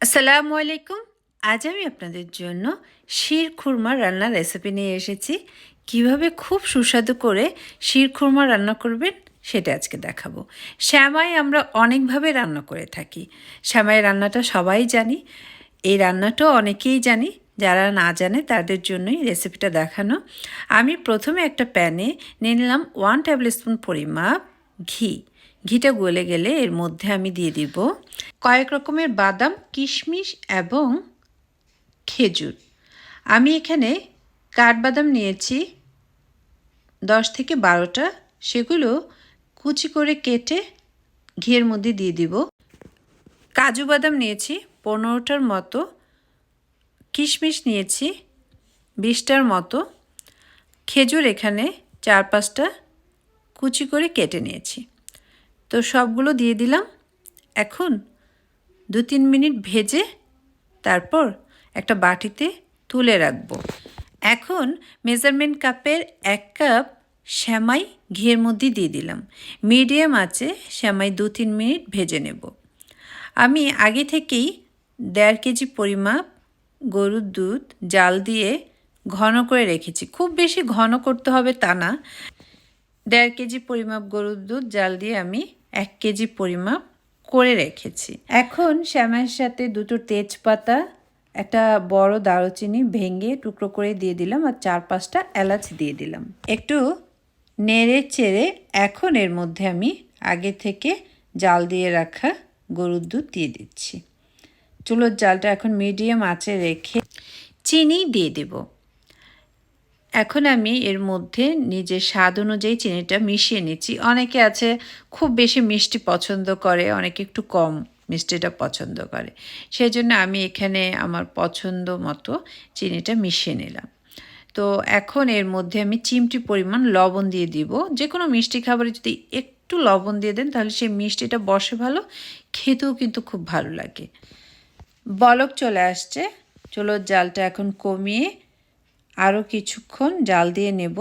আসসালামু আলাইকুম। আজ আমি আপনাদের জন্য শির খুরমা রান্নার রেসিপি নিয়ে এসেছি। কীভাবে খুব সুস্বাদু করে শির খুরমা রান্না করবেন সেটা আজকে দেখাবো। শ্যামাই আমরা অনেকভাবে রান্না করে থাকি। শ্যামাই রান্নাটা সবাই জানি। এই রান্নাটাও অনেকেই জানি। যারা না জানে তাদের জন্যই রেসিপিটা দেখানো। আমি প্রথমে একটা প্যানে নিয়ে নিলাম ওয়ান টেবিল স্পুন পরিমাপ ঘি। ঘিটা গলে গেলে এর মধ্যে আমি দিয়ে দিব কয়েক রকমের বাদাম, কিশমিশ এবং খেজুর। আমি এখানে কাঠবাদাম নিয়েছি দশ থেকে বারোটা। সেগুলো কুচি করে কেটে ঘিয়ের মধ্যে দিয়ে দিব। কাজু বাদাম নিয়েছি পনেরোটার মতো। কিশমিশ নিয়েছি বিশটার মতো। খেজুর এখানে চার পাঁচটা কুচি করে কেটে নিয়েছি। তো সবগুলো দিয়ে দিলাম। এখন দু তিন মিনিট ভেজে তারপর একটা বাটিতে তুলে রাখব। এখন মেজারমেন্ট কাপের এক কাপ শ্যামাই ঘিয়ের মধ্যে দিয়ে দিলাম। মিডিয়াম আছে, শ্যামাই দু তিন মিনিট ভেজে নেব। আমি আগে থেকেই দেড় কেজি পরিমাপ গরুর দুধ, জাল দিয়ে ঘন করে রেখেছি। খুব বেশি ঘন করতে হবে তা না। দেড় কেজি পরিমাপ গরুর দুধ, জাল দিয়ে আমি এক কেজি পরিমাপ করে রেখেছি। এখন শ্যামের সাথে দুটো তেজপাতা, একটা বড় দারুচিনি ভেঙে টুকরো করে দিয়ে দিলাম আর চার পাঁচটা এলাচ দিয়ে দিলাম। একটু নেড়ে চেড়ে এখন এর মধ্যে আমি আগে থেকে জাল দিয়ে রাখা গরুর দুধ দিয়ে দিচ্ছি। চুলোর জালটা এখন মিডিয়াম আঁচে রেখে চিনি দিয়ে দেবো। এখন আমি এর মধ্যে নিজের স্বাদ অনুযায়ী চিনিটা মিশিয়ে নিচ্ছি। অনেকে আছে খুব বেশি মিষ্টি পছন্দ করে, অনেকে একটু কম মিষ্টিটা পছন্দ করে। সেই জন্য আমি এখানে আমার পছন্দ মতো চিনিটা মিশিয়ে নিলাম। তো এখন এর মধ্যে আমি চিমটি পরিমাণ লবণ দিয়ে দিব। যে কোনো মিষ্টি খাবারে যদি একটু লবণ দিয়ে দেন, তাহলে সেই মিষ্টিটা বসে ভালো, খেতেও কিন্তু খুব ভালো লাগে। বলক চলে আসছে। চলো জালটা এখন কমিয়ে আরও কিছুক্ষণ জাল দিয়ে নেব।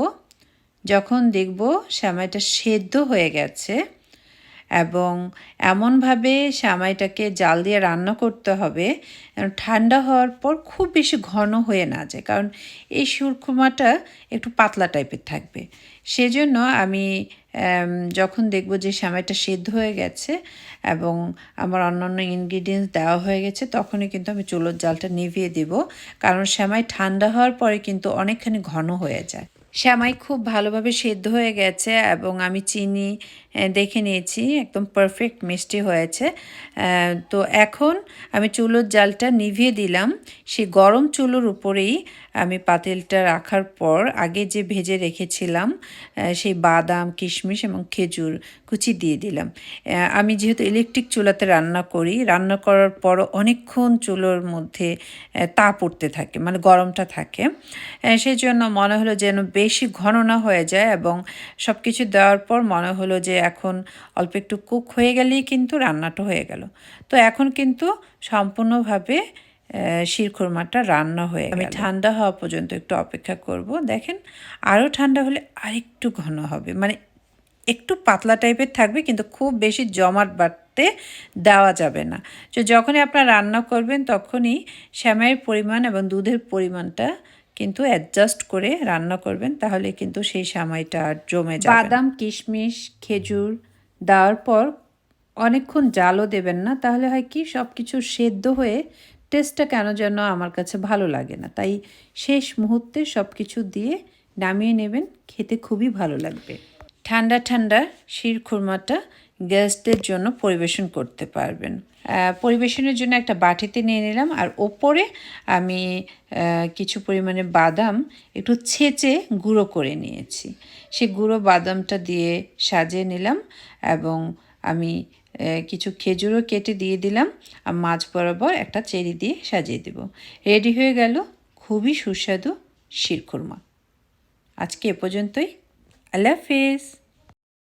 যখন দেখব শ্যামাইটা সেদ্ধ হয়ে গেছে এবং এমনভাবে শ্যামাইটাকে জাল দিয়ে রান্না করতে হবে ঠান্ডা হওয়ার পর খুব বেশি ঘন হয়ে না যায়। কারণ এই সুরখুমাটা একটু পাতলা টাইপের থাকবে। সেজন্য আমি যখন দেখব যে শ্যামাইটা সেদ্ধ হয়ে গেছে এবং আমার অন্যান্য ইনগ্রিডিয়েন্টস দেওয়া হয়ে গেছে, তখনই কিন্তু আমি চুলোর জালটা নিভিয়ে দেব। কারণ শ্যামাই ঠান্ডা হওয়ার পরে কিন্তু অনেকখানি ঘন হয়ে যায়। শ্যামাই খুব ভালোভাবে সেদ্ধ হয়ে গেছে এবং আমি চিনি দেখে নিয়েছি, একদম পারফেক্ট মিষ্টি হয়েছে। তো এখন আমি চুলোর জালটা নিভিয়ে দিলাম। সেই গরম চুলোর উপরেই আমি পাতিলটা রাখার পর আগে যে ভেজে রেখেছিলাম সেই বাদাম, কিশমিশ এবং খেজুর কুচি দিয়ে দিলাম। আমি যেহেতু ইলেকট্রিক চুলাতে রান্না করি, রান্না করার পর অনেকক্ষণ চুলোর মধ্যে তাপ উঠতে থাকে মানে গরমটা থাকে। সেই জন্য মনে হলো যেন বেশি ঘন না হয়ে যায় এবং সব কিছু দেওয়ার পর মনে হলো যে এখন অল্প একটু কুক হয়ে গেলেই কিন্তু রান্নাটা হয়ে গেল। তো এখন কিন্তু সম্পূর্ণভাবে শিরখোরমাটা রান্না হয়ে আমি ঠান্ডা হওয়া পর্যন্ত একটু অপেক্ষা করব। দেখেন আরও ঠান্ডা হলে আরেকটু ঘন হবে। মানে একটু পাতলা টাইপের থাকবে কিন্তু খুব বেশি জমাট বাড়তে দেওয়া যাবে না। তো যখনই আপনারা রান্না করবেন তখনই শ্যামাইয়ের পরিমাণ এবং দুধের পরিমাণটা কিন্তু অ্যাডজাস্ট করে রান্না করবেন, তাহলে কিন্তু সেই সময়টা আর জমে যাবে বাদাম, কিশমিশ, খেজুর দেওয়ার পর অনেকক্ষণ জালও দেবেন না, তাহলে হয় কি সব কিছু সেদ্ধ হয়ে টেস্টটা কেন যেন আমার কাছে ভালো লাগে না। তাই শেষ মুহূর্তে সব কিছু দিয়ে নামিয়ে নেবেন, খেতে খুবই ভালো লাগবে। ঠান্ডা ঠান্ডা শির খুরমাটা গেস্টদের জন্য পরিবেশন করতে পারবেন। পরিবেশনের জন্য একটা বাটিতে নিয়ে নিলাম আর ওপরে আমি কিছু পরিমাণে বাদাম একটু ছেঁচে গুঁড়ো করে নিয়েছি। সে গুঁড়ো বাদামটা দিয়ে সাজিয়ে নিলাম এবং আমি কিছু খেজুরও কেটে দিয়ে দিলাম আর মাছ বরাবর একটা চেরি দিয়ে সাজিয়ে দেব। রেডি হয়ে গেল খুবই সুস্বাদু শিরখুরমা। আজকে এ পর্যন্তই। আল্লাহ হাফিজ।